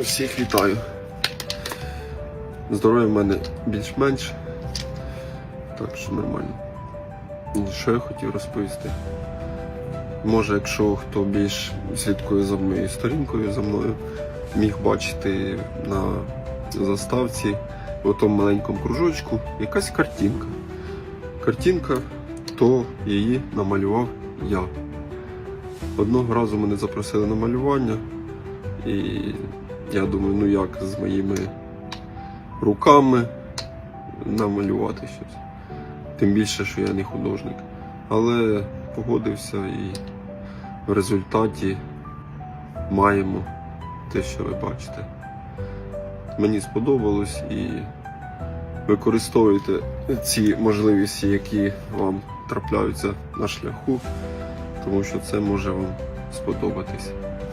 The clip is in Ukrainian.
Всіх вітаю. Здоров'я в мене більш-менш. Так що нормально. І Що я хотів розповісти? Може, якщо хто більш слідкує за моєю сторінкою, за мною, міг бачити на заставці в тому маленькому кружочку якась картинка. Картинка, то її намалював я. Одного разу мене запросили на малювання, і я думаю, ну як з моїми руками намалювати щось. Тим більше, що я не художник. Але погодився і в результаті маємо те, що ви бачите. Мені сподобалось і використовуйте ці можливості, які вам трапляються на шляху, тому що це може вам сподобатись.